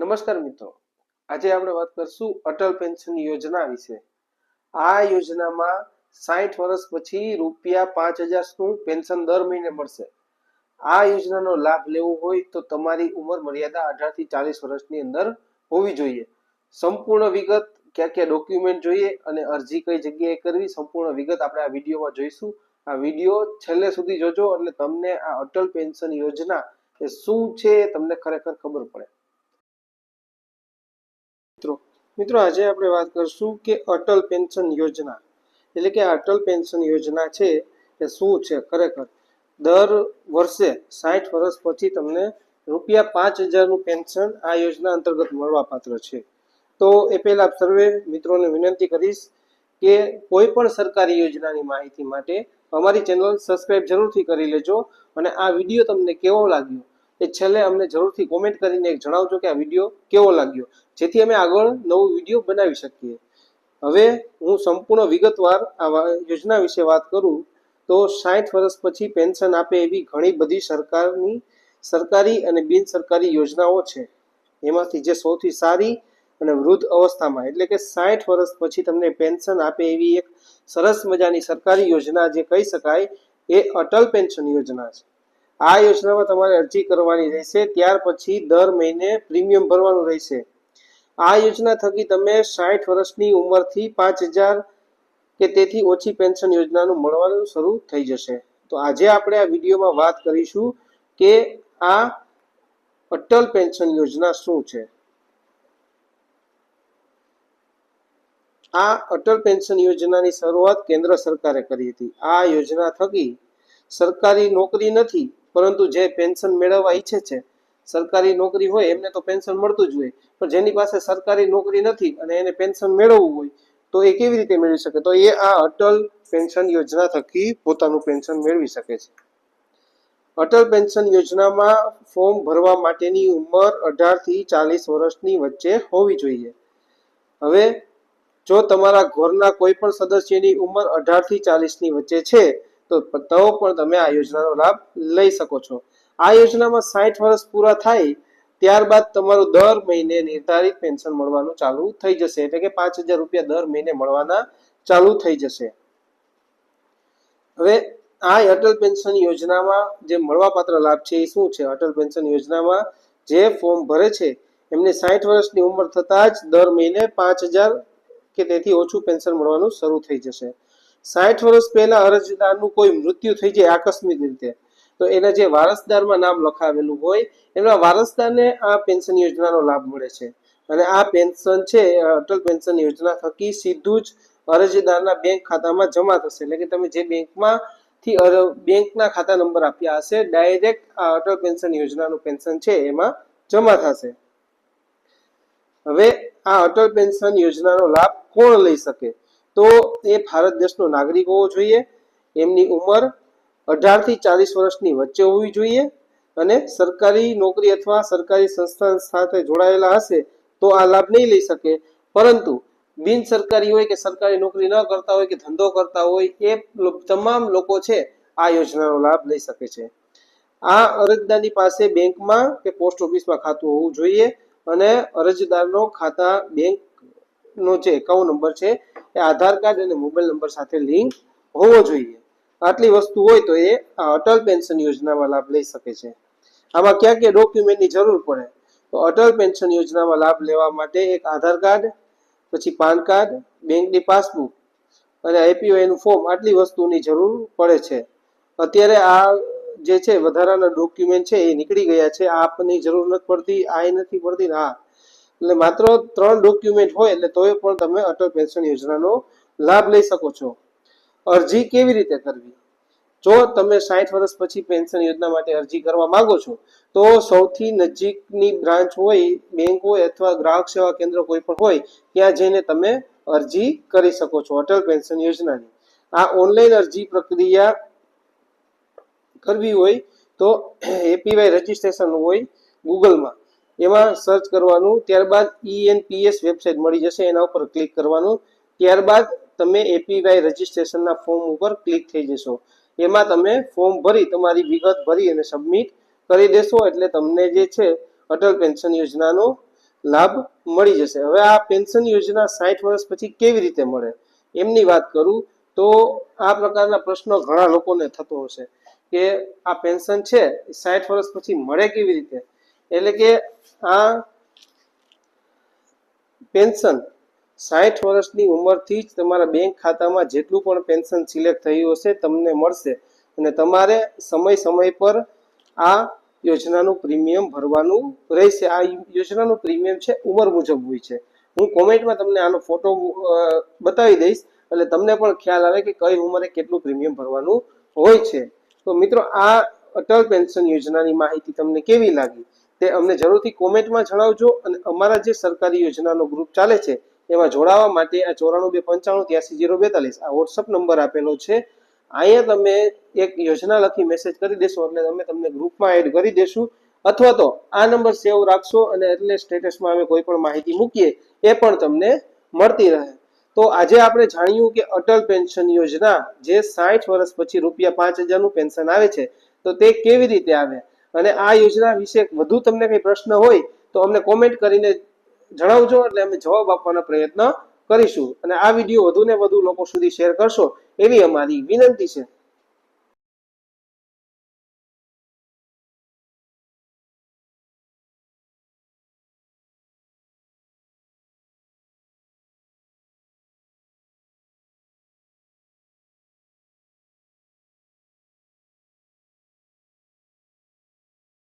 નમસ્કાર મિત્રો. આજે આપણે વાત કરશું અટલ પેન્શન યોજના વિશે. આ યોજનામાં સાઠ વર્ષ પછી રૂપિયા પાંચ હજારનું પેન્શન દર મહિને મળશે. આ યોજનાનો લાભ લેવો હોય તો તમારી ઉંમર મર્યાદા અઢારથી ચાલીસ વર્ષની અંદર હોવી જોઈએ. સંપૂર્ણ વિગત ક્યાં ક્યાં ડોક્યુમેન્ટ જોઈએ અને અરજી કઈ જગ્યાએ કરવી સંપૂર્ણ વિગત આપણે આ વિડીયોમાં જોઈશું. આ વીડિયો છેલ્લે સુધી જોજો એટલે તમને આ અટલ પેન્શન યોજના એ શું છે તમને ખરેખર ખબર પડે. મિત્રો, આજે આપણે વાત કરશું કે અટલ પેન્શન યોજના. એટલે કે અટલ પેન્શન યોજના છે એ શું છે? ખરેખર, દર વર્ષે સાઠ વર્ષ પછી તમને રૂપિયા પાંચ હજારનું પેન્શન આ યોજના અંતર્ગત મળવાપાત્ર છે. તો એ પહેલા સર્વે મિત્રોને વિનંતી કરીશ કે કોઈ પણ સરકારી યોજનાની માહિતી માટે અમારી ચેનલ સબસ્ક્રાઇબ જરૂરથી કરી લેજો અને આ વીડિયો તમને કેવો લાગ્યો એ છેલ્લે અમને જરૂરથી કોમેન્ટ કરીને એક જણાવજો કે આ વીડિયો કેવો લાગ્યો, જેથી અમે આગળ નવો વીડિયો બનાવી શકીએ. હવે હું સંપૂર્ણ વિગતવાર આ યોજના વિશે વાત કરું, તો સાઠ વર્ષ પછી પેન્શન આપે એવી ઘણી બધી સરકારની, સરકારી અને બિન સરકારી યોજનાઓ છે. એમાંથી જે સૌથી સારી અને વૃદ્ધ અવસ્થામાં, એટલે કે સાઠ વર્ષ પછી તમને પેન્શન આપે એવી એક સરસ મજાની સરકારી યોજના જે કહી શકાય, એ અટલ પેન્શન યોજના છે. આ યોજનામાં તમારે અરજી કરવાની રહેશે, ત્યાર પછી દર મહિને પ્રીમિયમ ભરવાનું રહેશે. આ યોજના થકી તમે સાઠ વર્ષની ઉંમરથી પાંચ હજાર કે તેથી ઓછી પેન્શન યોજનાનું મળવાનું શરૂ થઈ જશે. તો આજે આપણે આ વિડીયોમાં વાત કરીશું કે આ અટલ પેન્શન યોજના શું છે. આ અટલ પેન્શન યોજનાની શરૂઆત કેન્દ્ર સરકારે કરી હતી. આ યોજના થકી સરકારી નોકરી નથી પરંતુ જે પેન્શન મેળવવા ઈચ્છે છે, સરકારી નોકરી હોય એમને તો પેન્શન મળતું જ હોય. પણ જેની પાસે સરકારી નોકરી નથી અને એને પેન્શન મેળવવું હોય, તો એ કેવી રીતે મેળવી શકે? તો એ આ અટલ પેન્શન યોજના થકી પોતાનું પેન્શન મેળવી શકે છે. અટલ પેન્શન યોજનામાં ફોર્મ ભરવા માટેની ઉંમર અઢારથી ચાલીસ વર્ષની વચ્ચે હોવી જોઈએ. હવે, જો તમારા ઘરના કોઈ પણ સદસ્યની ઉંમર અઢારથી ચાલીસ વચ્ચે છે તો તો પણ તમે આ યોજનાનો લાભ લઈ શકો છો. આ યોજનામાં સાઠ વર્ષ પૂરા થાય ત્યારબાદ તમારું દર મહિને નિર્ધારિત પેન્શન મળવાનું ચાલુ થઈ જશે. એટલે કે પાંચ હજાર રૂપિયા દર મહિને મળવાના ચાલુ થઈ જશે. હવે આ અટલ પેન્શન યોજનામાં જે મળવાપાત્ર લાભ છે એ શું છે? અટલ પેન્શન યોજનામાં જે ફોર્મ ભરે છે, એમને સાઠ વર્ષની ઉંમર થતાં જ દર મહિને પાંચ હજાર કે તેથી ઓછું પેન્શન મળવાનું શરૂ થઈ જશે. સાઠ વર્ષ પહેલા અરજદારનું કોઈ મૃત્યુ થઈ જાય આકસ્મિક રીતે, તો એના જે વારસદારમાં નામ લખાવેલું હોય એના વારસદારને આ પેન્શન યોજનાનો લાભ મળે છે. અને આ પેન્શન છે અટલ પેન્શન યોજના થકી સીધું જ અરજદારના બેંક ખાતામાં જમા થશે. એટલે કે તમે જે બેંકમાં થી બેંકના ખાતા નંબર આપ્યા હશે, ડાયરેક્ટ આ અટલ પેન્શન યોજનાનું પેન્શન છે, એમાં જમા થશે. હવે આ અટલ પેન્શન યોજનાનો લાભ કોણ લઈ શકે? તો એ ભારત દેશનો નાગરિક હોવો જોઈએ. એમની ઉંમર અઢારથી ચાલીસ વર્ષની વચ્ચે હોવી જોઈએ અને સરકારી નોકરી અથવા સરકારી સંસ્થા સાથે જોડાયેલા હશે તો આ લાભ નહીં લઈ શકે. પરંતુ બિન સરકારી હોય કે સરકારી નોકરી ન કરતા હોય કે ધંધો કરતા હોય એ તમામ લોકો છે આ યોજનાનો લાભ લઈ શકે છે. આ અરજદારની પાસે બેંકમાં કે પોસ્ટ ઓફિસમાં ખાતું હોવું જોઈએ અને અરજદારનો ખાતા બેંક નો જે એકાઉન્ટ નંબર છે એ આધાર કાર્ડ અને મોબાઈલ નંબર સાથે લિંક હોવો જોઈએ. આટલી વસ્તુ હોય તો એ અટલ પેન્શન યોજનામાં લાભ લઈ શકે છે. આમાં ક્યાં ક્યાં ડોક્યુમેન્ટની જરૂર પડે? તો અટલ પેન્શન યોજનામાં લાભ લેવા માટે એક આધાર કાર્ડ, પછી પાન કાર્ડ, બેંકની પાસબુક અને આઈપીઓનું ફોર્મ આટલી વસ્તુની જરૂર પડે છે. અત્યારે આ જે છે, વધારાના ડોક્યુમેન્ટ છે એ નીકળી ગયા છે. આપની જરૂર નથી પડતી, આ નથી પડતી હા એટલે માત્ર ત્રણ ડોક્યુમેન્ટ હોય એટલે તોય પણ તમે અટલ પેન્શન યોજનાનો લાભ લઈ શકો છો. અરજી કેવી રીતે કરવી? જો તમે સાઠ વર્ષ પછી પેન્શન યોજના માટે અરજી કરવા માંગો છો, તો સૌથી નજીકની બ્રાન્ચ હોય, બેંક હોય અથવા ગ્રાહક સેવા કેન્દ્ર કોઈ પણ હોય, ત્યાં જઈને તમે અરજી કરી શકો છો અટલ પેન્શન યોજનાની. આ ઓનલાઈન અરજી પ્રક્રિયા કરવી હોય તો એપીવાય રજીસ્ટ્રેશન હોય ગૂગલમાં. એમાં સર્ચ કરવાનું, ત્યારબાદ ઈએનપીએસ વેબસાઇટ મળી જશે, એના ઉપર ક્લિક કરવાનું. ત્યારબાદ તમે એપીવાય રજીસ્ટ્રેશનના ફોર્મ ઉપર ક્લિક થઈ જશો. એમાં તમે ફોર્મ ભરી, તમારી વિગત ભરી અને સબમિટ કરી દેશો, એટલે તમને જે છે, અટલ પેન્શન યોજનાનો લાભ મળી જશે. હવે આ પેન્શન યોજના સાઠ વર્ષ પછી કેવી રીતે મળે? એમની વાત કરું તો આ પ્રકારના પ્રશ્નો ઘણા લોકોને થતો હશે કે આ પેન્શન છે સાઠ વર્ષ પછી મળે કેવી રીતે? એટલે કે આ પેન્શન સાઠ વર્ષની ઉંમરથી જ તમારા બેંક ખાતામાં જેટલું પણ પેન્શન સિલેક્ટ થયું હશે, તમને મળશે. અને તમારે સમય સમય પર આ યોજનાનું પ્રીમિયમ ભરવાનું રહેશે. આ યોજનાનું પ્રીમિયમ છે, ઉંમર મુજબ હોય છે. હું કોમેન્ટમાં તમને આનો ફોટો બતાવી દઈશ. એટલે તમને પણ ખ્યાલ આવે કે કઈ ઉંમરે કેટલું પ્રીમિયમ ભરવાનું હોય છે. તો મિત્રો, આ અટલ પેન્શન યોજનાની માહિતી તમને કેવી લાગી? તે અમને જરૂરથી કોમેન્ટમાં જણાવજો અને અમારા જે સરકારી યોજનાનો ગ્રુપ ચાલે છે, એમાં જોડાવા માટે આ ચોરાણું બે પંચાણું ત્યાસી જીરો બેતાલીસ આ વોટ્સઅપ નંબર આપેલો છે. અહીંયા તમે એક યોજના લખી મેસેજ કરી દેશો એટલે અમે તમને ગ્રુપમાં એડ કરી દેશું. અથવા તો આ નંબર સેવ રાખશો અને એટલે સ્ટેટસમાં અમે કોઈ પણ માહિતી મૂકીએ, એ પણ તમને મળતી રહે. તો આજે આપણે જાણ્યું કે અટલ પેન્શન યોજના જે સાઠ વર્ષ પછી રૂપિયા પાંચ હજારનું પેન્શન આવે છે, તો તે કેવી રીતે આવે? અને આ યોજના વિશે વધુ તમને કંઈ પ્રશ્ન હોય તો અમને કોમેન્ટ કરીને જણાવજો એટલે અમે જવાબ આપવાનો પ્રયત્ન કરીશું. અને આ વીડિયો વધુ ને વધુ લોકો સુધી શેર કરશો એવી અમારી વિનંતી છે.